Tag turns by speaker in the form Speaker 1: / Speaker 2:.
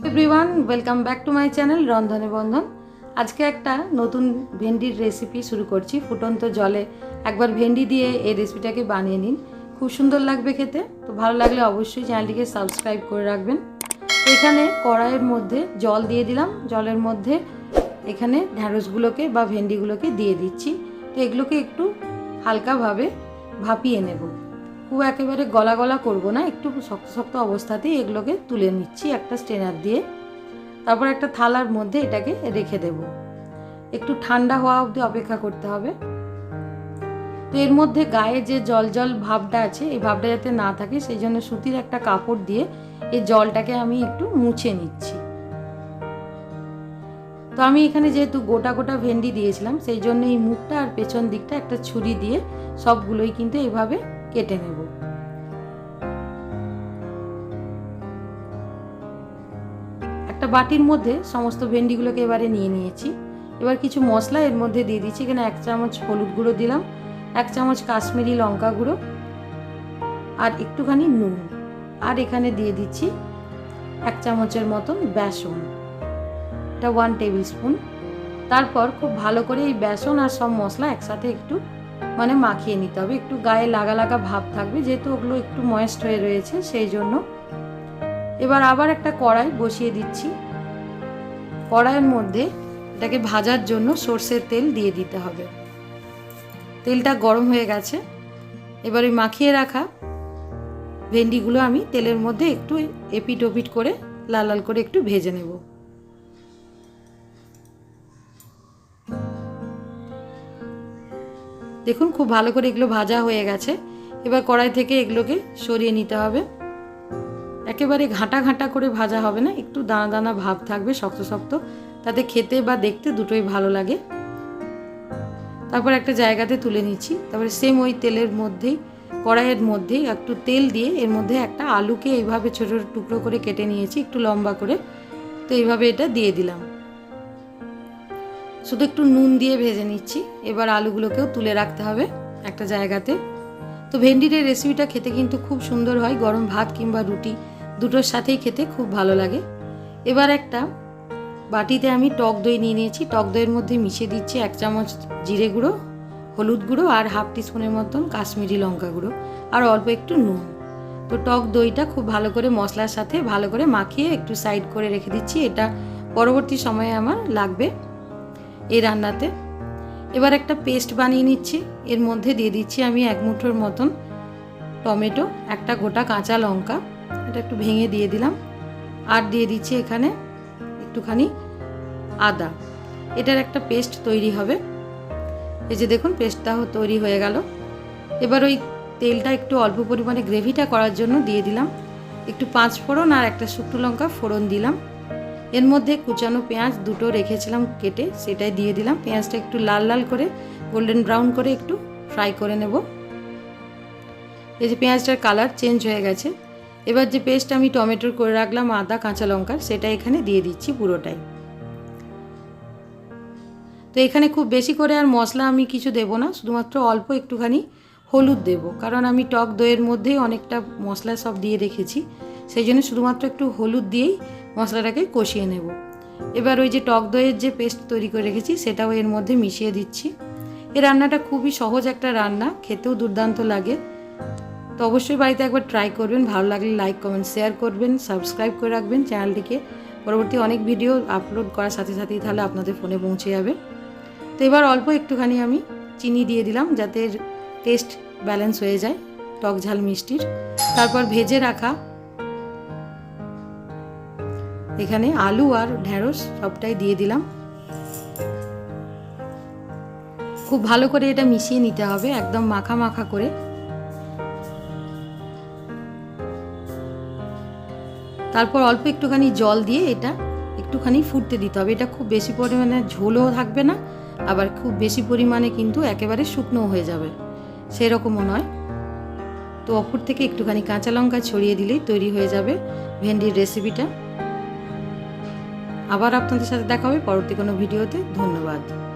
Speaker 1: Everyone, welcome back to my channel রন্ধনে বন্ধন। আজকে একটা নতুন ভেন্ডির রেসিপি শুরু করছি। ফুটন্ত জলে একবার ভেন্ডি দিয়ে এই রেসিপিটাকে বানিয়ে নিন। খুব সুন্দর লাগবে খেতে। তো ভালো লাগলে অবশ্যই চ্যানেলটিকে সাবস্ক্রাইব করে রাখবেন। এখানে কড়াইয়ের মধ্যে জল দিয়ে দিলাম। জলের মধ্যে এখানে ঢ্যাঁড়সগুলোকে বা ভেন্ডিগুলোকে দিয়ে দিচ্ছি। তো এগুলোকে একটু হালকাভাবে ভাপিয়ে নেব। খুব একেবারে গলা গলা করব না, একটু শক্ত শক্ত অবস্থাতেই এগুলোকে তুলে নিচ্ছি একটা স্ট্রেনার দিয়ে। তারপর একটা থালার মধ্যে এটাকে রেখে দেব। একটু ঠান্ডা হওয়া অবধি অপেক্ষা করতে হবে। তো এর মধ্যে গায়ে যে জল জল ভাবটা আছে, এই ভাবটা যাতে না থাকে, সেই জন্য সুতির একটা কাপড় দিয়ে এই জলটাকে আমি একটু মুছে নিচ্ছি। তো আমি এখানে যেহেতু গোটা গোটা ভেন্ডি দিয়েছিলাম, সেই জন্য এই মুখটা আর পেছন দিকটা একটা ছুরি দিয়ে সবগুলোই কিন্তু এইভাবে কেটে নেব। একটা বাটির মধ্যে সমস্ত ভেন্ডিগুলোকে এবারে নিয়ে নিয়েছি। এবার কিছু মশলা এর মধ্যে দিয়ে দিচ্ছি, এখানে এক চামচ হলুদ গুঁড়ো দিলাম, এক চামচ কাশ্মীরি লঙ্কা গুঁড়ো আর একটুখানি নুন। আর এখানে দিয়ে দিচ্ছি এক চামচের মতন বেসন, এটা ওয়ান টেবিল স্পুন তারপর খুব ভালো করে এই বেসন আর সব মশলা একসাথে একটু মানে মাখিয়ে নিতে হবে। একটু গায়ে লাগা লাগা ভাব থাকবে, যেহেতু ওগুলো একটু ময়েস্ট হয়ে রয়েছে, সেই জন্য। এবার আবার একটা কড়াই বসিয়ে দিচ্ছি। কড়াইয়ের মধ্যে এটাকে ভাজার জন্য সর্ষের তেল দিয়ে দিতে হবে। তেলটা গরম হয়ে গেছে। এবার ওই মাখিয়ে রাখা ভেন্ডিগুলো আমি তেলের মধ্যে একটু এপিট ওপিট করে লাল লাল করে একটু ভেজে নেব। দেখুন, খুব ভালো করে এগুলো ভাজা হয়ে গেছে। এবার কড়াই থেকে এগুলোকে সরিয়ে নিতে হবে। একেবারে ঘাঁটা ঘাঁটা করে ভাজা হবে না, একটু দানা দানা ভাব থাকবে, শক্ত শক্ত। তাতে খেতে বা দেখতে দুটোই ভালো লাগে। তারপর একটা জায়গাতে তুলে নিচ্ছি। তারপরে সেম ওই তেলের মধ্যেই, কড়াইয়ের মধ্যেই একটু তেল দিয়ে এর মধ্যে একটা আলুকে এইভাবে ছোটো টুকরো করে কেটে নিয়েছি, একটু লম্বা করে। তো এইভাবে এটা দিয়ে দিলাম। শুধু একটু নুন দিয়ে ভেজে নিচ্ছি। এবার আলুগুলোকেও তুলে রাখতে হবে একটা জায়গাতে। তো ভেন্ডির এই রেসিপিটা খেতে কিন্তু খুব সুন্দর হয়, গরম ভাত কিংবা রুটি, দুটোর সাথেই খেতে খুব ভালো লাগে। এবার একটা বাটিতে আমি টক দই নিয়ে নিয়েছি। টক দইয়ের মধ্যে মিশিয়ে দিচ্ছি এক চামচ জিরে গুঁড়ো, হলুদ গুঁড়ো আর হাফ টিস্পুনের মতন কাশ্মীরি লঙ্কা গুঁড়ো আর অল্প একটু নুন। তো টক দইটা খুব ভালো করে মশলার সাথে ভালো করে মাখিয়ে একটু সাইড করে রেখে দিচ্ছি। এটা পরবর্তী সময়ে আমার লাগবে। এই রান্নাতে। এবার একটা পেস্ট বানিয়ে নিচ্ছি। এর মধ্যে দিয়ে দিচ্ছি আমি এক মুঠোর মতন টমেটো, একটা গোটা কাঁচা লঙ্কা, এটা একটু ভেঙে দিয়ে দিলাম। আর দিয়ে দিচ্ছি এখানে একটুখানি আদা। এটার একটা পেস্ট তৈরি হবে। এই যে দেখুন পেস্টটাও তৈরি হয়ে গেল। এবার ওই তেলটা একটু অল্প পরিমাণে গ্রেভিটা করার জন্য দিয়ে দিলাম। একটু পাঁচ ফোড়ন আর একটা শুকনো লঙ্কা ফোড়ন দিলাম। এর মধ্যে কুচানো পেঁয়াজ দুটো রেখেছিলাম কেটে, সেটাই দিয়ে দিলাম। পেঁয়াজটা একটু লাল লাল করে গোল্ডেন ব্রাউন করে একটু ফ্রাই করে নেব। এই যে পেঁয়াজটার কালার চেঞ্জ হয়ে গেছে। এবার যে পেস্ট আমি টমেটোর করে রাখলাম আদা, কাঁচা লঙ্কার সেটা এখানে দিয়ে দিচ্ছি পুরোটাই। তো এখানে খুব বেশি করে আর মশলা আমি কিছু দেব না, শুধুমাত্র অল্প একটুখানি হলুদ দেব। কারণ আমি টক দইয়ের মধ্যেই অনেকটা মশলা সব দিয়ে রেখেছি। সেই জন্য শুধুমাত্র একটু হলুদ দিয়েই মশলাটাকে কষিয়ে নেব। এবার ওই যে টক দইয়ের যে পেস্ট তৈরি করে রেখেছি, সেটাও এর মধ্যে মিশিয়ে দিচ্ছি। এই রান্নাটা খুবই সহজ একটা রান্না, খেতেও দুর্দান্ত লাগে। তো অবশ্যই বাড়িতে একবার ট্রাই করবেন, ভালো লাগলে লাইক কমেন্ট শেয়ার করবেন সাবস্ক্রাইব করে রাখবেন চ্যানেলটিকে পরবর্তী অনেক ভিডিও আপলোড করার সাথে সাথেই তাহলে আপনাদের ফোনে পৌঁছে যাবে। তো এবার অল্প একটুখানি আমি চিনি দিয়ে দিলাম যাতে টেস্ট ব্যালেন্স হয়ে যায়, টক ঝাল মিষ্টির। তারপর ভেজে রাখা এখানে আলু আর ঢ্যাঁড়স সবটাই দিয়ে দিলাম। খুব ভালো করে এটা মিশিয়ে নিতে হবে, একদম মাখা মাখা করে। তারপর অল্প একটুখানি জল দিয়ে এটা একটুখানি ফুটতে দিতে হবে। এটা খুব বেশি পরিমাণে ঝোলও থাকবে না, আবার খুব বেশি পরিমাণে কিন্তু একেবারে শুকনো হয়ে যাবে, সেরকমও নয়। তো অপর থেকে একটুখানি কাঁচা লঙ্কা ছড়িয়ে দিলেই তৈরি হয়ে যাবে ভেন্ডির রেসিপিটা আবার আপনাদের সাথে দেখা হবে পরবর্তী কোনো ভিডিওতে। ধন্যবাদ।